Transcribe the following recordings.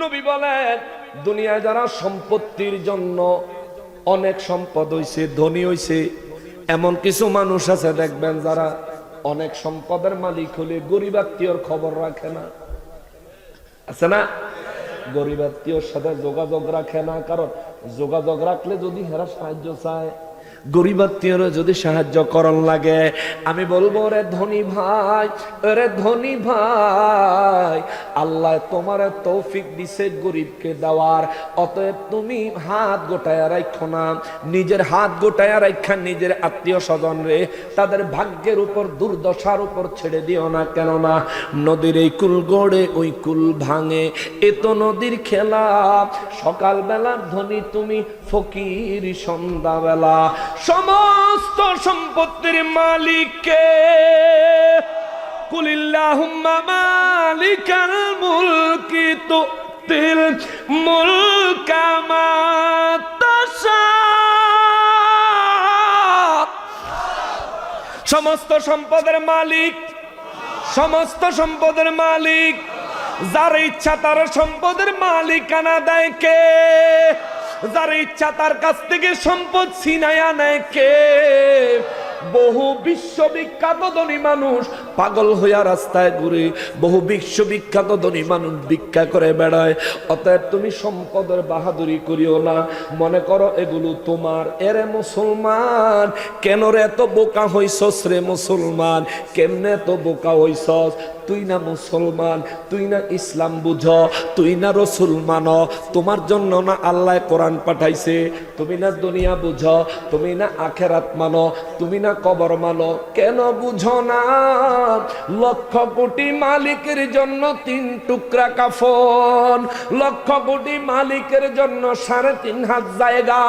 নবী বলেন, দুনিয়ায় যারা সম্পত্তির জন্য অনেক সম্পদ হইছে, ধনী হইছে, এমন কিছু মানুষ আছে দেখবেন যারা অনেক সম্পদের মালিক হলে গরিব আত্মীয়র খবর রাখে না। আছে না? গরিব আত্মীয়র সাথে যোগাযোগ রাখে না, কারণ যোগাযোগ রাখলে যদি হেরা সাহায্য চায় গরিব আত্মীয়রা যদি সাহায্য করন লাগে, আমি বলব রে ধনী ভাই রে ধনী ভাই, আল্লাহ তোমার তৌফিক দিছে গরিবকে দেওয়ার, অতএব তুমি হাত গোটায় রাখো না, নিজের হাত গোটায় রাখা নিজের আত্মীয় স্বজন রে, তাদের ভাগ্যের উপর, দুর্দশার উপর ছেড়ে দিও না, কেননা নদীর এই কুল গড়ে ওই কুল ভাঙে, এ তো নদীর খেলা, সকালবেলা ধনী তুমি ফকির, সন্ধ্যাবেলা সমস্ত সম্পত্তির মালিককে। কুলিল্লাহুম্মা মালিকাল মুলকি তুতিল মুলকা সমস্ত সম্পদের মালিক, সমস্ত সম্পদের মালিক, যার ইচ্ছা তার সম্পদের মালিকানা দেয় কে? যার ইচ্ছা তার কাছ থেকে সম্পদ ছিনায়া নেয় কে? বহু বিশ্ববিখ্যাত ধনী মানুষ পাগল হইয়া রাস্তায় ঘুরে বহু বিশ্ববিখ্যাত ধনী মানুষ ভিক্ষা করে বেড়ায়। অতএব তুমি সম্পদের বাহাদুরি করিও না। মনে করো এগুলো তোমার। এরে মুসলমান, কেন রে এত বোকা হইছস রে মুসলমান? কেমনে এত বোকা হইছস? তুই না মুসলমান, তুই না ইসলাম বুঝ, তুই না রসুল মান। তোমার জন্য না আল্লাহ কোরআন পাঠাইছে। তুমি না দুনিয়া বুঝ, তুমি না আখেরাত মানো। তুমি না কবর মানো। কেন বুঝো না? লক্ষ কোটি মালিকের জন্য তিন টুকরা কাফন। লক্ষ কোটি মালিকের জন্য সাড়ে তিন হাত জায়গা।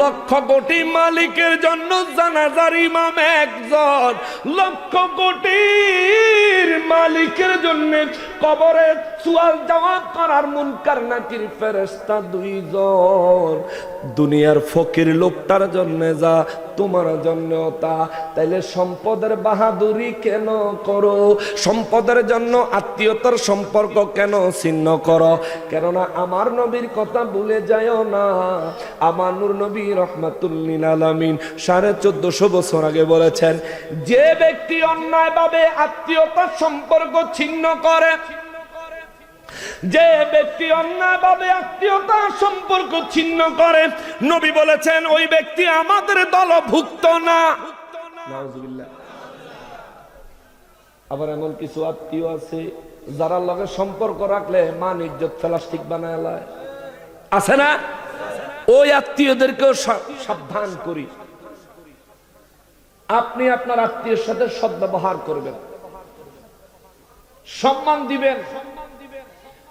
লক্ষ কোটি মালিকের জন্য জানাজার ইমাম একজন। লক্ষ কোটির মালিকের জন্য কবরে চুয়াল জবাব করার মুনকার নাকির ফেরেস্তা দুইজন। দুনিয়ার ফকির লোকটার জন্য যা, তোমার জন্য তা। তাইলে সম্পদের বাহাদুরি কেন করো? সম্পদের জন্য আত্মীয়তার সম্পর্ক কেন ছিন্ন করো? কেননা আমার নবীর কথা ভুলে যায়ও না। আমার নূর নবী রহমাতুল্লিন আলামিন সাড়ে চোদ্দশো বছর আগে বলেছেন, যে ব্যক্তি অন্যায়ভাবে আত্মীয়তার সম্পর্ক ছিন্ন করে যে ব্যক্তি অন্যায়ভাবে আত্মীয়তা সম্পর্ক ছিন্ন করে নবী বলেছেন ওই ব্যক্তি আমাদের দলভুক্ত না। আবার এমন কিছু আত্মীয় আছে যারা লগে সম্পর্ক রাখলে মান ইজ্জত প্লাস্টিক বানায়। আছে না? ওই আত্মীয়দেরকেও সাবধান করি। আপনি আপনার আত্মীয়ের সাথে সদ্ব্যবহার করবেন। সম্মান দিবেন।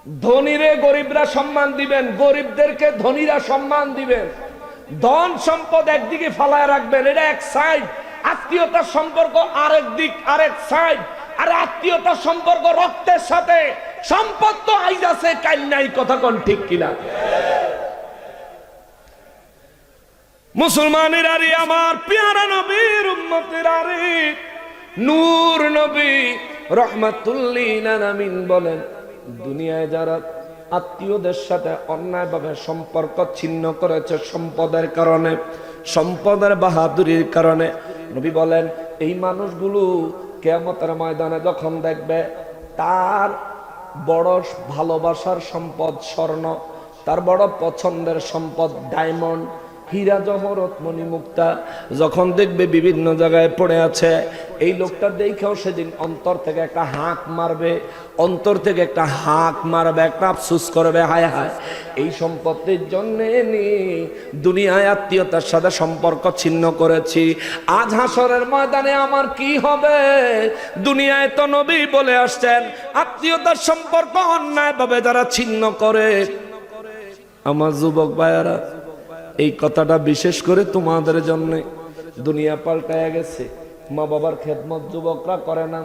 ধনীরে গরিবরা সম্মান দিবেন, গরিবদেরকে ধনীরা সম্মান দিবেন। ধন সম্পদ একদিকে ফালায় রাখবেন, এটা এক সাইড আত্মীয়তার সম্পর্ক আরেক দিক, আরেক সাইড আর আত্মীয়তার সম্পর্ক রক্তের সাথে। সম্পদ তো আইজ আছে কাল নাই কথা কোন ঠিক কিনা? মুসলমানের আরে, আমার পেয়ারা নবীর উম্মতের আরে, নূর নবী রহমাতুল্লিন বলেন দুনিয়ায় যারা আত্মীয়দের সাথে অন্যায়ভাবে সম্পর্ক ছিন্ন করেছে সম্পদের কারণে, সম্পদের বাহাদুরির কারণে, নবী বলেন, এই মানুষগুলো কেমতের ময়দানে যখন দেখবে তার বড় ভালোবাসার সম্পদ স্বর্ণ, তার বড় পছন্দের সম্পদ ডায়মন্ড হীরা জহরত মণিমুক্তা যখন দেখবে বিভিন্ন জায়গায় পড়ে আছে, এই লোকটা দেখেও সেদিন অন্তর থেকে একটা হাঁক মারবে, অন্তর থেকে একটা হাঁক মারবে, একটা আফসুস করবে, হায় হায়। এই সম্পত্তির জন্য দুনিয়ায় আত্মীয়তার সাথে সম্পর্ক ছিন্ন করেছি। আজ হাসরের ময়দানে আমার কি হবে? দুনিয়ায় তো নবী বলে আসছেন, আত্মীয়তার সম্পর্ক অন্যায়ভাবে যারা ছিন্ন করে। আমার যুবক ভাইয়ারা এই কথাটা বিশেষ করে তোমাদের জন্য। দুনিয়া পাল্টায় গেছে। মা বাবার খেদমত যুবকরা করে না।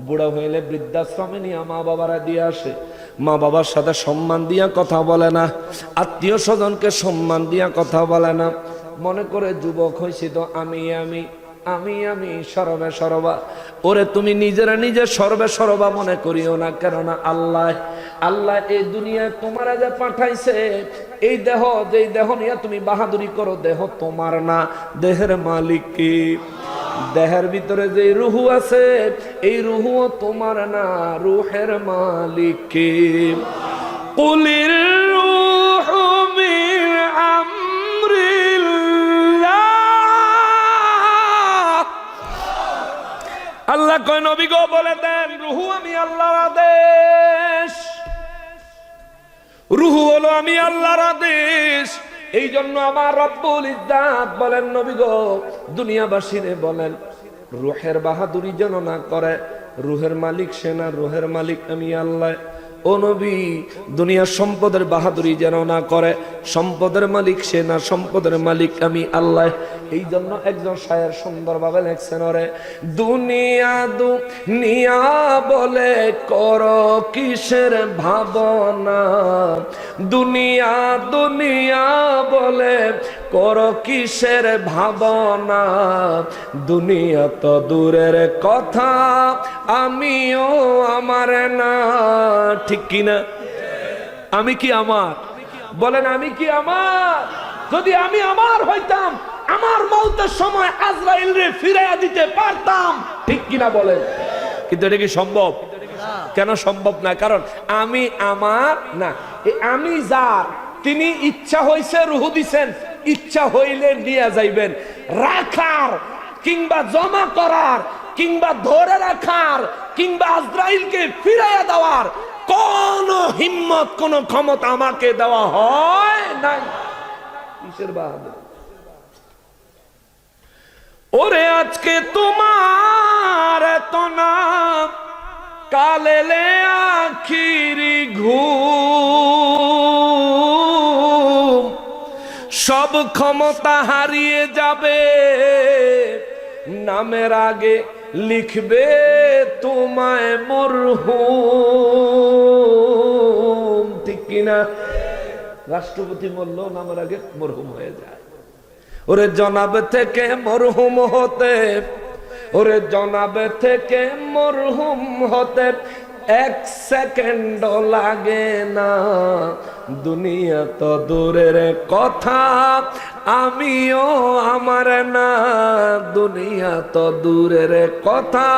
বুড়া হইলে বৃদ্ধাশ্রমে নিয়ে মা বাবারা দিয়ে আসে। মা বাবার সাথে সম্মান দিয়া কথা বলে না। আত্মীয় স্বজনকে সম্মান দিয়া কথা বলে না। মনে করে যুবক হয়েছি তো আমি আমি। আমি আমি, সরবে, সরবা। ওরে, তুমি নিজেরা নিজে সর্বে, সরবা মনে করিও না, কেননা আল্লাহ আল্লাহ এই দুনিয়ায় তোমার যে পাঠাইছে, এই দেহ, যেই দেহ নিয়ে তুমি বাহাদুরি করো, দেহ তোমার না, দেহের মালিক কি? দেহের ভিতরে যে রুহু আছে, এই রুহুও তোমার না, রুহের মালিক কি? কুলির আল্লাহ কয়, নবী গো, বলে দেন, রুহু আমি আল্লাহর আদেশ। রুহু হলো আমি আল্লাহর আদেশ। এই জন্য আমার রব্বুল ইজ্জাত বলেন, নবী গো, দুনিয়াবাসীরে বলেন, রুহের বাহাদুরি যেন না করে, রুহের মালিক সেনা, রুহের মালিক আমি আল্লাহ। ও নবী, দুনিয়ার সম্পদের বাহাদুরি যেন না করে, সম্পদের মালিক সে না, সম্পদের মালিক আমি আল্লাহ। এই জন্য একজন শায়ের সুন্দরভাবে লেখছেন ওরে, দুনিয়া দুনিয়া বলে কর কিসের ভাবনা? দুনিয়া দুনিয়া বলে কর কিসের ভাবনা? দুনিয়া তো দূরের কথা, আমিও আমার না। ঠিক কিনা আমি কি আমার? বলেন, আমি কি আমার? যদি আমি আমার হইতাম, আমার মৌতের সময় আজরাইল রে ফিরাইয়া দিতে পারতাম। ঠিক কিনা বলেন? কিন্তু এটা কি সম্ভব? কেন সম্ভব না? কারণ আমি আমার না। আমি যার তিনি ইচ্ছা হইছে রুহু দিছেন, ইচ্ছা হইলে নিয়ে যাইবেন। রাখার কিংবা জমা করার কিংবা ধরে রাখার কিংবা আজরাইলকে ফিরাইয়া দেওয়ার কোন হিম্মত, কোন ক্ষমতা আমাকে দেওয়া হয় নাই। কিসের বাহাদুর? ওরে আজকে তোমার এত নাম, কালেলে আখিরি ঘুম। সব ক্ষমতা হারিয়ে যাবে। নামের আগে লিখবে তোমায় মরহুম। ঠিক কিনা? রাষ্ট্রপতি বলল, নামের আগে মরহুম হয়ে যায়। ওরে জনাব থেকে মরহুম হতে, ওরে জনাব থেকে মরহুম হতে এক সেকেন্ড লাগে না। দুনিয়া তো দূরের কথা, আমিও আমার না। দুনিয়া তো দূরের কথা,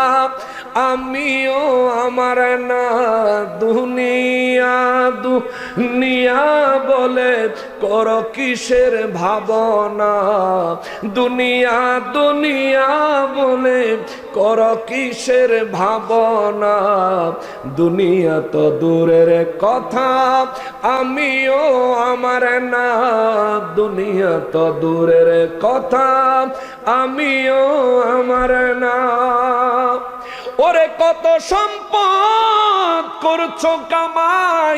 আমিও আমার না। দুনিয়া দুনিয়া বলে কর কিসের ভাবনা? দুনিয়া দুনিয়া বলে কর কিসের ভাবনা? দুনিয়া তো দূরের কথা, আমিও আমার না। দুনিয়া তো দূরের কথা, আমিও আমার না। ওরে কত সম্পদ করছ কামাই,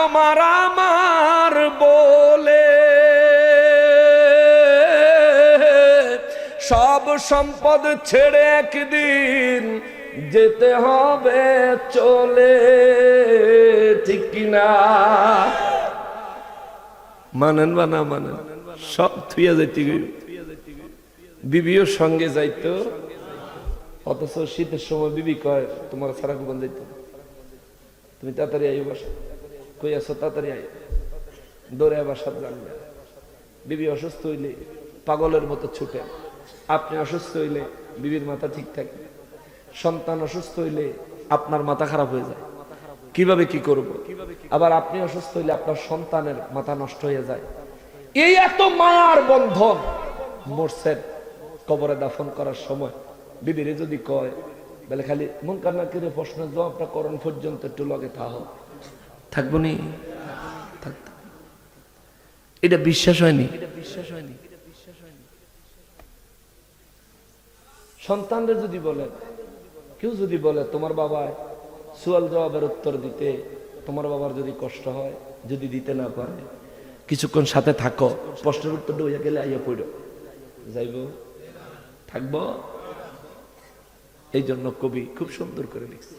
আমার আমার বলে সব সম্পদ ছেড়ে একদিন যেতে হবে চলে, ঠিক কিনা মানেন বা না মানেন? সব থুইয়া যাইতে গই বিবিও সঙ্গে যাইতো, অথচ শীতের সময় বিবি কয়, তোমার সারা কুবন যাইত তুমি তাড়াতাড়ি আইও বাসা। কই আসো তাড়াতাড়ি আই দৌড়ে বাসার জানবে। বিবি অসুস্থ হইলে পাগলের মতো ছুটে। আপনি অসুস্থ হইলে বিবির মাথা ঠিক থাকে সন্তান অসুস্থ হইলে আপনার মাথা খারাপ হয়ে যায়। কীভাবে কি করব? আবার আপনি অসুস্থ হইলে আপনার সন্তানের মাথা নষ্ট হয়ে যায়। এই এত মায়ার বন্ধন মরছেন কবরে দাফন করার সময়। বিবিরে যদি কয়, বলে খালি মন কান্না করে প্রশ্নের জবাবটা করণ পর্যন্ত, একটু লগে থাহ থাকব নি? এটা বিশ্বাস হয়নি এটা বিশ্বাস হয়নি? সন্তানরা যদি বলে, কেউ যদি বলে, তোমার বাবা সুয়াল জবাবের উত্তর দিতে তোমার বাবার যদি কষ্ট হয়, যদি দিতে না পারে, কিছুক্ষণ সাথে থাকো। প্রশ্নের উত্তরটা হইয়া গেলে আইয়া পড়ো। যাইব। থাকব। এই জন্য কবি খুব সুন্দর করে লিখছে।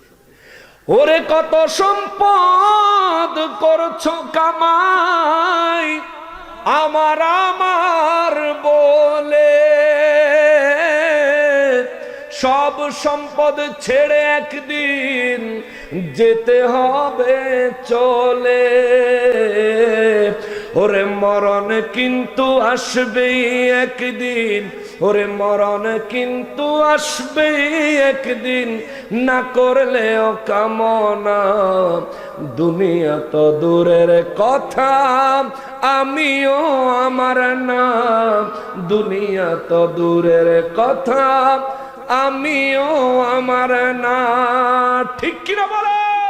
ওরে কত সম্পদ করছ কামাই, আমার আমার বলে সব সম্পদ ছেড়ে একদিন যেতে হবে, চলে। ওরে মরণ কিন্তু আসবেই একদিন, ওরে মরণ কিন্তু আসবেই একদিন, না করলেও কামনা। দুনিয়া তো দূরের কথা, আমিও আমার না দুনিয়া তো দূরের কথা আমিও আমার না। ঠিক কিনা বলে